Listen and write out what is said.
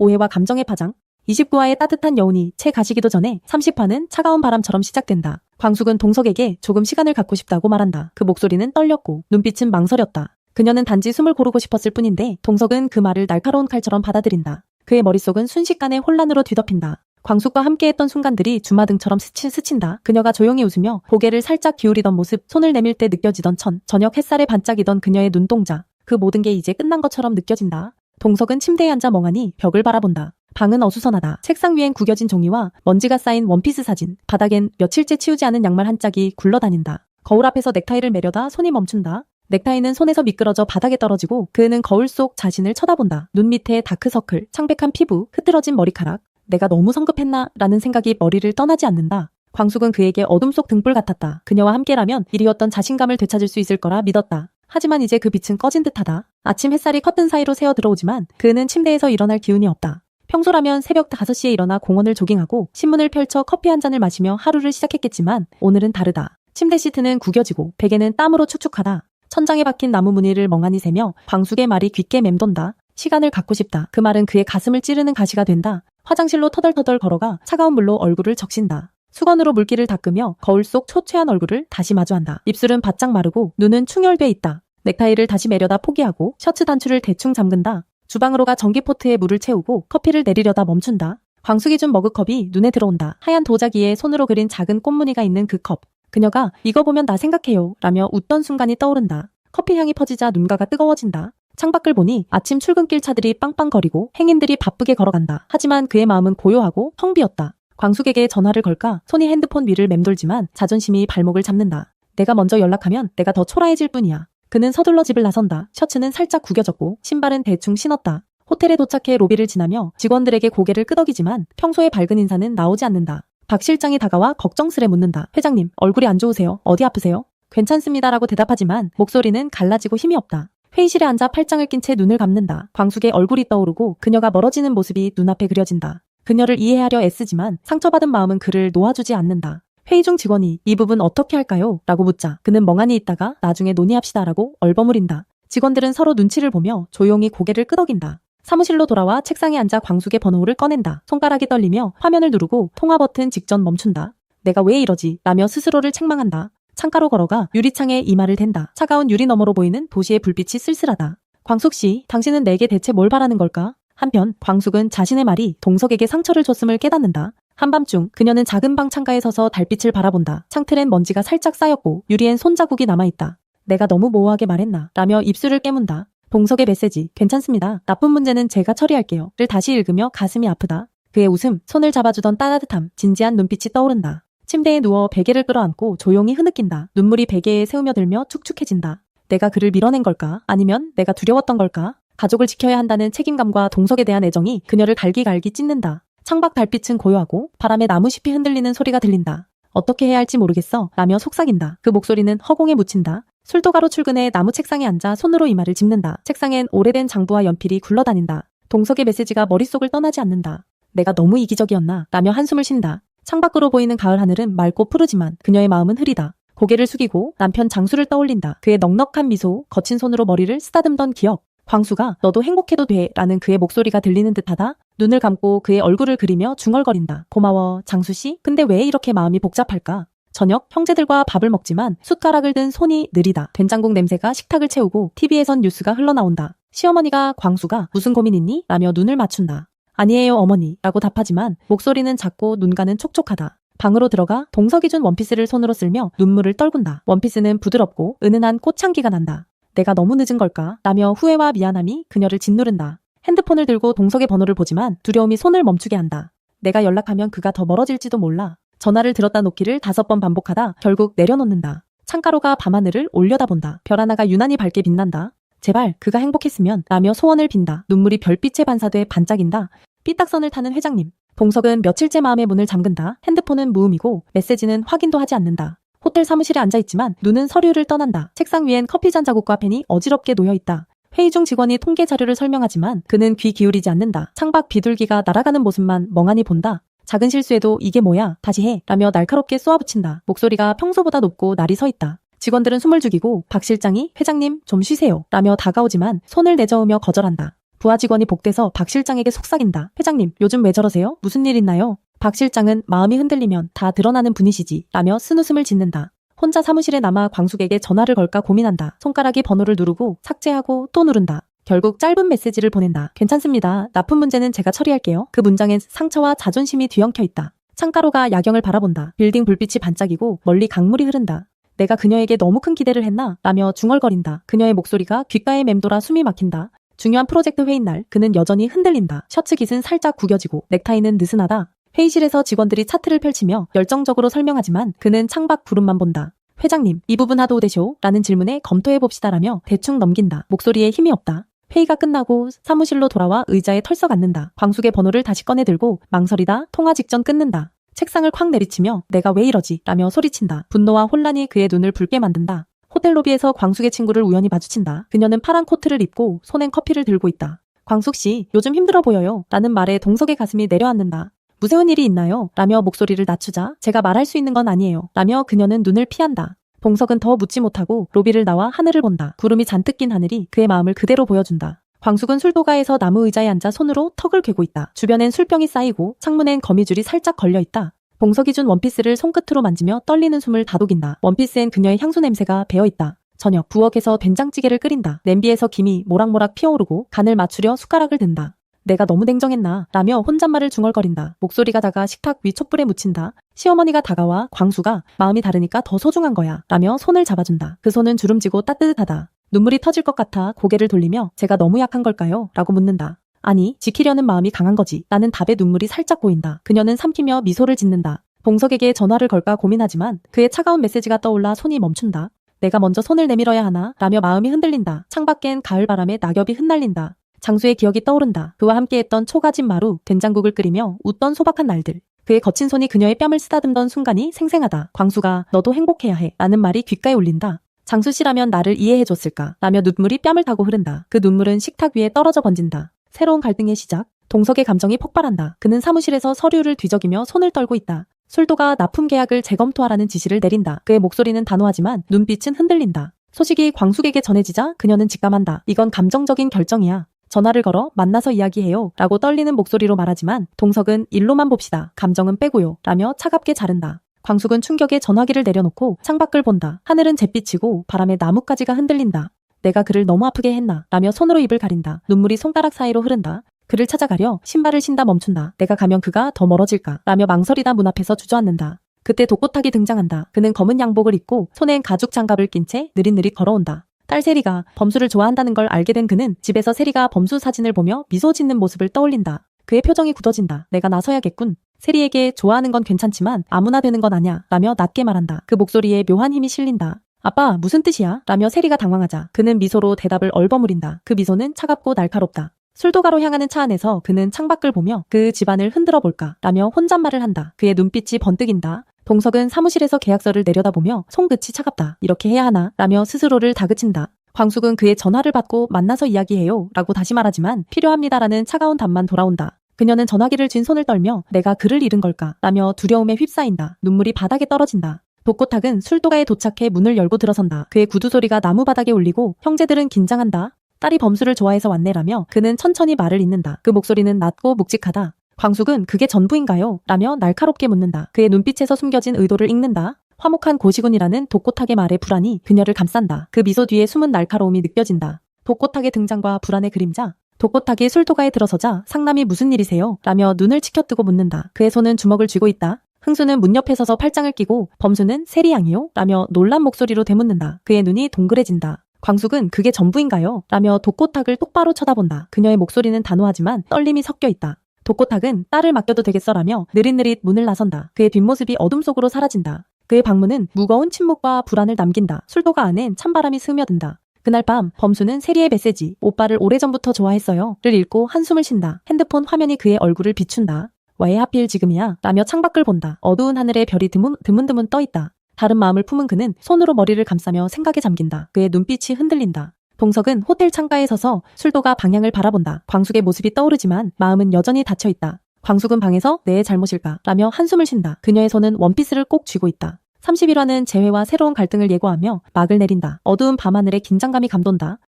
오해와 감정의 파장. 29화의 따뜻한 여운이 채 가시기도 전에 30화는 차가운 바람처럼 시작된다. 광숙은 동석에게 조금 시간을 갖고 싶다고 말한다. 그 목소리는 떨렸고 눈빛은 망설였다. 그녀는 단지 숨을 고르고 싶었을 뿐인데 동석은 그 말을 날카로운 칼처럼 받아들인다. 그의 머릿속은 순식간에 혼란으로 뒤덮인다. 광숙과 함께했던 순간들이 주마등처럼 스치, 스친다. 그녀가 조용히 웃으며 고개를 살짝 기울이던 모습, 손을 내밀 때 느껴지던 천, 저녁 햇살에 반짝이던 그녀의 눈동자. 그 모든 게 이제 끝난 것처럼 느껴진다. 동석은 침대에 앉아 멍하니 벽을 바라본다. 방은 어수선하다. 책상 위엔 구겨진 종이와 먼지가 쌓인 원피스 사진, 바닥엔 며칠째 치우지 않은 양말 한 짝이 굴러다닌다. 거울 앞에서 넥타이를 매려다 손이 멈춘다. 넥타이는 손에서 미끄러져 바닥에 떨어지고 그는 거울 속 자신을 쳐다본다. 눈 밑에 다크서클, 창백한 피부, 흐트러진 머리카락. 내가 너무 성급했나? 라는 생각이 머리를 떠나지 않는다. 광숙은 그에게 어둠 속 등불 같았다. 그녀와 함께라면 이리었던 자신감을 되찾을 수 있을 거라 믿었다. 하지만 이제 그 빛은 꺼진 듯하다. 아침 햇살이 커튼 사이로 새어 들어오지만 그는 침대에서 일어날 기운이 없다. 평소라면 새벽 5시에 일어나 공원을 조깅하고 신문을 펼쳐 커피 한 잔을 마시며 하루를 시작했겠지만 오늘은 다르다. 침대 시트는 구겨지고 베개는 땀으로 축축하다. 천장에 박힌 나무 무늬를 멍하니 세며 광숙의 말이 귓게 맴돈다. 시간을 갖고 싶다. 그 말은 그의 가슴을 찌르는 가시가 된다. 화장실로 터덜터덜 걸어가 차가운 물로 얼굴을 적신다. 수건으로 물기를 닦으며 거울 속 초췌한 얼굴을 다시 마주한다. 입술은 바짝 마르고 눈은 충혈돼 있다. 넥타이를 다시 매려다 포기하고 셔츠 단추를 대충 잠근다. 주방으로 가 전기포트에 물을 채우고 커피를 내리려다 멈춘다. 광숙이 준 머그컵이 눈에 들어온다. 하얀 도자기에 손으로 그린 작은 꽃무늬가 있는 그 컵. 그녀가 이거 보면 나 생각해요 라며 웃던 순간이 떠오른다. 커피 향이 퍼지자 눈가가 뜨거워진다. 창밖을 보니 아침 출근길 차들이 빵빵거리고 행인들이 바쁘게 걸어간다. 하지만 그의 마음은 고요하고 텅 비었다. 광숙에게 전화를 걸까 손이 핸드폰 위를 맴돌지만 자존심이 발목을 잡는다. 내가 먼저 연락하면 내가 더 초라해질 뿐이야. 그는 서둘러 집을 나선다. 셔츠는 살짝 구겨졌고 신발은 대충 신었다. 호텔에 도착해 로비를 지나며 직원들에게 고개를 끄덕이지만 평소의 밝은 인사는 나오지 않는다. 박 실장이 다가와 걱정스레 묻는다. 회장님, 얼굴이 안 좋으세요? 어디 아프세요? 괜찮습니다라고 대답하지만 목소리는 갈라지고 힘이 없다. 회의실에 앉아 팔짱을 낀 채 눈을 감는다. 광숙의 얼굴이 떠오르고 그녀가 멀어지는 모습이 눈앞에 그려진다. 그녀를 이해하려 애쓰지만 상처받은 마음은 그를 놓아주지 않는다. 회의 중 직원이 이 부분 어떻게 할까요? 라고 묻자 그는 멍하니 있다가 나중에 논의합시다 라고 얼버무린다. 직원들은 서로 눈치를 보며 조용히 고개를 끄덕인다. 사무실로 돌아와 책상에 앉아 광숙의 번호를 꺼낸다. 손가락이 떨리며 화면을 누르고 통화 버튼 직전 멈춘다. 내가 왜 이러지? 라며 스스로를 책망한다. 창가로 걸어가 유리창에 이마를 댄다. 차가운 유리 너머로 보이는 도시의 불빛이 쓸쓸하다. 광숙 씨, 당신은 내게 대체 뭘 바라는 걸까? 한편 광숙은 자신의 말이 동석에게 상처를 줬음을 깨닫는다. 한밤중 그녀는 작은 방 창가에 서서 달빛을 바라본다. 창틀엔 먼지가 살짝 쌓였고 유리엔 손자국이 남아있다. 내가 너무 모호하게 말했나 라며 입술을 깨문다. 동석의 메시지 괜찮습니다. 나쁜 문제는 제가 처리할게요. 를 다시 읽으며 가슴이 아프다. 그의 웃음, 손을 잡아주던 따뜻함, 진지한 눈빛이 떠오른다. 침대에 누워 베개를 끌어안고 조용히 흐느낀다. 눈물이 베개에 새우며 들며 축축해진다. 내가 그를 밀어낸 걸까? 아니면 내가 두려웠던 걸까? 가족을 지켜야 한다는 책임감과 동석에 대한 애정이 그녀를 갈기갈기 찢는다. 창밖 달빛은 고요하고 바람에 나무 잎이 흔들리는 소리가 들린다. 어떻게 해야 할지 모르겠어 라며 속삭인다. 그 목소리는 허공에 묻힌다. 술도가로 출근해 나무 책상에 앉아 손으로 이마를 짚는다. 책상엔 오래된 장부와 연필이 굴러다닌다. 동석의 메시지가 머릿속을 떠나지 않는다. 내가 너무 이기적이었나 라며 한숨을 쉰다. 창밖으로 보이는 가을 하늘은 맑고 푸르지만 그녀의 마음은 흐리다. 고개를 숙이고 남편 장수를 떠올린다. 그의 넉넉한 미소, 거친 손으로 머리를 쓰다듬던 기억. 광수가 너도 행복해도 돼 라는 그의 목소리가 들리는 듯하다. 눈을 감고 그의 얼굴을 그리며 중얼거린다. 고마워, 장수 씨. 근데 왜 이렇게 마음이 복잡할까? 저녁 형제들과 밥을 먹지만 숟가락을 든 손이 느리다. 된장국 냄새가 식탁을 채우고 TV에선 뉴스가 흘러나온다. 시어머니가 광수가 무슨 고민 있니? 라며 눈을 맞춘다. 아니에요 어머니 라고 답하지만 목소리는 작고 눈가는 촉촉하다. 방으로 들어가 동석이 준 원피스를 손으로 쓸며 눈물을 떨군다. 원피스는 부드럽고 은은한 꽃향기가 난다. 내가 너무 늦은 걸까? 라며 후회와 미안함이 그녀를 짓누른다. 핸드폰을 들고 동석의 번호를 보지만 두려움이 손을 멈추게 한다. 내가 연락하면 그가 더 멀어질지도 몰라. 전화를 들었다 놓기를 다섯 번 반복하다 결국 내려놓는다. 창가로가 밤하늘을 올려다본다. 별 하나가 유난히 밝게 빛난다. 제발 그가 행복했으면 라며 소원을 빈다. 눈물이 별빛에 반사돼 반짝인다. 삐딱선을 타는 회장님. 동석은 며칠째 마음의 문을 잠근다. 핸드폰은 무음이고 메시지는 확인도 하지 않는다. 호텔 사무실에 앉아있지만 눈은 서류를 떠난다. 책상 위엔 커피 잔 자국과 펜이 어지럽게 놓여있다. 회의 중 직원이 통계 자료를 설명하지만 그는 귀 기울이지 않는다. 창밖 비둘기가 날아가는 모습만 멍하니 본다. 작은 실수에도 이게 뭐야? 다시 해. 라며 날카롭게 쏘아붙인다. 목소리가 평소보다 높고 날이 서 있다. 직원들은 숨을 죽이고 박 실장이 회장님 좀 쉬세요. 라며 다가오지만 손을 내저으며 거절한다. 부하 직원이 복대서 박 실장에게 속삭인다. 회장님, 요즘 왜 저러세요? 무슨 일 있나요? 박 실장은 마음이 흔들리면 다 드러나는 분이시지. 라며 쓴웃음을 짓는다. 혼자 사무실에 남아 광숙에게 전화를 걸까 고민한다. 손가락이 번호를 누르고 삭제하고 또 누른다. 결국 짧은 메시지를 보낸다. 괜찮습니다. 나쁜 문제는 제가 처리할게요. 그 문장엔 상처와 자존심이 뒤엉켜 있다. 창가로가 야경을 바라본다. 빌딩 불빛이 반짝이고 멀리 강물이 흐른다. 내가 그녀에게 너무 큰 기대를 했나? 라며 중얼거린다. 그녀의 목소리가 귓가에 맴돌아 숨이 막힌다. 중요한 프로젝트 회의 날 그는 여전히 흔들린다. 셔츠 깃은 살짝 구겨지고 넥타이는 느슨하다. 회의실에서 직원들이 차트를 펼치며 열정적으로 설명하지만 그는 창밖 구름만 본다. 회장님, 이 부분 하도 되쇼? 라는 질문에 검토해봅시다라며 대충 넘긴다. 목소리에 힘이 없다. 회의가 끝나고 사무실로 돌아와 의자에 털썩 앉는다. 광숙의 번호를 다시 꺼내들고 망설이다 통화 직전 끊는다. 책상을 콱 내리치며 내가 왜 이러지? 라며 소리친다. 분노와 혼란이 그의 눈을 붉게 만든다. 호텔 로비에서 광숙의 친구를 우연히 마주친다. 그녀는 파란 코트를 입고 손엔 커피를 들고 있다. 광숙 씨, 요즘 힘들어 보여요. 라는 말에 동석의 가슴이 내려앉는다. 무서운 일이 있나요? 라며 목소리를 낮추자 제가 말할 수 있는 건 아니에요. 라며 그녀는 눈을 피한다. 동석은 더 묻지 못하고 로비를 나와 하늘을 본다. 구름이 잔뜩 낀 하늘이 그의 마음을 그대로 보여준다. 광숙은 술도가에서 나무 의자에 앉아 손으로 턱을 괴고 있다. 주변엔 술병이 쌓이고 창문엔 거미줄이 살짝 걸려 있다. 봉석이 준 원피스를 손끝으로 만지며 떨리는 숨을 다독인다. 원피스엔 그녀의 향수 냄새가 배어 있다. 저녁 부엌에서 된장찌개를 끓인다. 냄비에서 김이 모락모락 피어오르고 간을 맞추려 숟가락을 든다. 내가 너무 냉정했나 라며 혼잣말을 중얼거린다. 목소리가 다가 식탁 위 촛불에 묻힌다. 시어머니가 다가와 광수가 마음이 다르니까 더 소중한 거야 라며 손을 잡아준다. 그 손은 주름지고 따뜻하다. 눈물이 터질 것 같아 고개를 돌리며 제가 너무 약한 걸까요? 라고 묻는다. 아니, 지키려는 마음이 강한 거지. 나는 답에 눈물이 살짝 보인다. 그녀는 삼키며 미소를 짓는다. 봉석에게 전화를 걸까 고민하지만 그의 차가운 메시지가 떠올라 손이 멈춘다. 내가 먼저 손을 내밀어야 하나? 라며 마음이 흔들린다. 창밖엔 가을 바람에 낙엽이 흩날린다. 장수의 기억이 떠오른다. 그와 함께했던 초가진 마루, 된장국을 끓이며 웃던 소박한 날들. 그의 거친 손이 그녀의 뺨을 쓰다듬던 순간이 생생하다. 광수가 너도 행복해야 해. 라는 말이 귓가에 울린다. 장수 씨라면 나를 이해해줬을까? 라며 눈물이 뺨을 타고 흐른다. 그 눈물은 식탁 위에 떨어져 번진다. 새로운 갈등의 시작. 동석의 감정이 폭발한다. 그는 사무실에서 서류를 뒤적이며 손을 떨고 있다. 술도가 납품 계약을 재검토하라는 지시를 내린다. 그의 목소리는 단호하지만 눈빛은 흔들린다. 소식이 광숙에게 전해지자 그녀는 직감한다. 이건 감정적인 결정이야. 전화를 걸어 만나서 이야기해요. 라고 떨리는 목소리로 말하지만 동석은 일로만 봅시다. 감정은 빼고요. 라며 차갑게 자른다. 광숙은 충격에 전화기를 내려놓고 창밖을 본다. 하늘은 잿빛이고 바람에 나뭇가지가 흔들린다. 내가 그를 너무 아프게 했나? 라며 손으로 입을 가린다. 눈물이 손가락 사이로 흐른다. 그를 찾아가려 신발을 신다 멈춘다. 내가 가면 그가 더 멀어질까? 라며 망설이다 문 앞에서 주저앉는다. 그때 독고탁이 등장한다. 그는 검은 양복을 입고 손엔 가죽 장갑을 낀 채 느릿느릿 걸어온다. 딸 세리가 범수를 좋아한다는 걸 알게 된 그는 집에서 세리가 범수 사진을 보며 미소 짓는 모습을 떠올린다. 그의 표정이 굳어진다. 내가 나서야겠군. 세리에게 좋아하는 건 괜찮지만 아무나 되는 건 아냐. 라며 낮게 말한다. 그 목소리에 묘한 힘이 실린다. 아빠, 무슨 뜻이야? 라며 세리가 당황하자 그는 미소로 대답을 얼버무린다. 그 미소는 차갑고 날카롭다. 술도가로 향하는 차 안에서 그는 창밖을 보며 그 집안을 흔들어 볼까? 라며 혼잣말을 한다. 그의 눈빛이 번뜩인다. 동석은 사무실에서 계약서를 내려다보며 손끝이 차갑다. 이렇게 해야 하나? 라며 스스로를 다그친다. 광숙은 그의 전화를 받고 만나서 이야기해요. 라고 다시 말하지만 필요합니다라는 차가운 답만 돌아온다. 그녀는 전화기를 쥔 손을 떨며 내가 그를 잃은 걸까? 라며 두려움에 휩싸인다. 눈물이 바닥에 떨어진다. 독고탁은 술도가에 도착해 문을 열고 들어선다. 그의 구두 소리가 나무 바닥에 울리고 형제들은 긴장한다. 딸이 범수를 좋아해서 왔네라며 그는 천천히 말을 잇는다. 그 목소리는 낮고 묵직하다. 광숙은 그게 전부인가요? 라며 날카롭게 묻는다. 그의 눈빛에서 숨겨진 의도를 읽는다. 화목한 고시군이라는 독고탁의 말에 불안이 그녀를 감싼다. 그 미소 뒤에 숨은 날카로움이 느껴진다. 독고탁의 등장과 불안의 그림자. 독고탁이 술도가에 들어서자 상남이 무슨 일이세요? 라며 눈을 치켜뜨고 묻는다. 그의 손은 주먹을 쥐고 있다. 흥수는 문 옆에 서서 팔짱을 끼고 범수는 세리양이요? 라며 놀란 목소리로 되묻는다. 그의 눈이 동그래진다. 광숙은 그게 전부인가요? 라며 독고탁을 똑바로 쳐다본다. 그녀의 목소리는 단호하지만 떨림이 섞여 있다. 독고탁은 딸을 맡겨도 되겠어라며 느릿느릿 문을 나선다. 그의 뒷모습이 어둠 속으로 사라진다. 그의 방문은 무거운 침묵과 불안을 남긴다. 술도가 안엔 찬바람이 스며든다. 그날 밤 범수는 세리의 메시지 오빠를 오래전부터 좋아했어요 를 읽고 한숨을 쉰다. 핸드폰 화면이 그의 얼굴을 비춘다. 왜 하필 지금이야? 라며 창밖을 본다. 어두운 하늘에 별이 드문, 드문드문 떠있다. 다른 마음을 품은 그는 손으로 머리를 감싸며 생각에 잠긴다. 그의 눈빛이 흔들린다. 동석은 호텔 창가에 서서 술도가 방향을 바라본다. 광숙의 모습이 떠오르지만 마음은 여전히 닫혀있다. 광숙은 방에서 내 잘못일까? 라며 한숨을 쉰다. 그녀의 손은 원피스를 꼭 쥐고 있다. 31화는 재회와 새로운 갈등을 예고하며 막을 내린다. 어두운 밤하늘에 긴장감이 감돈다.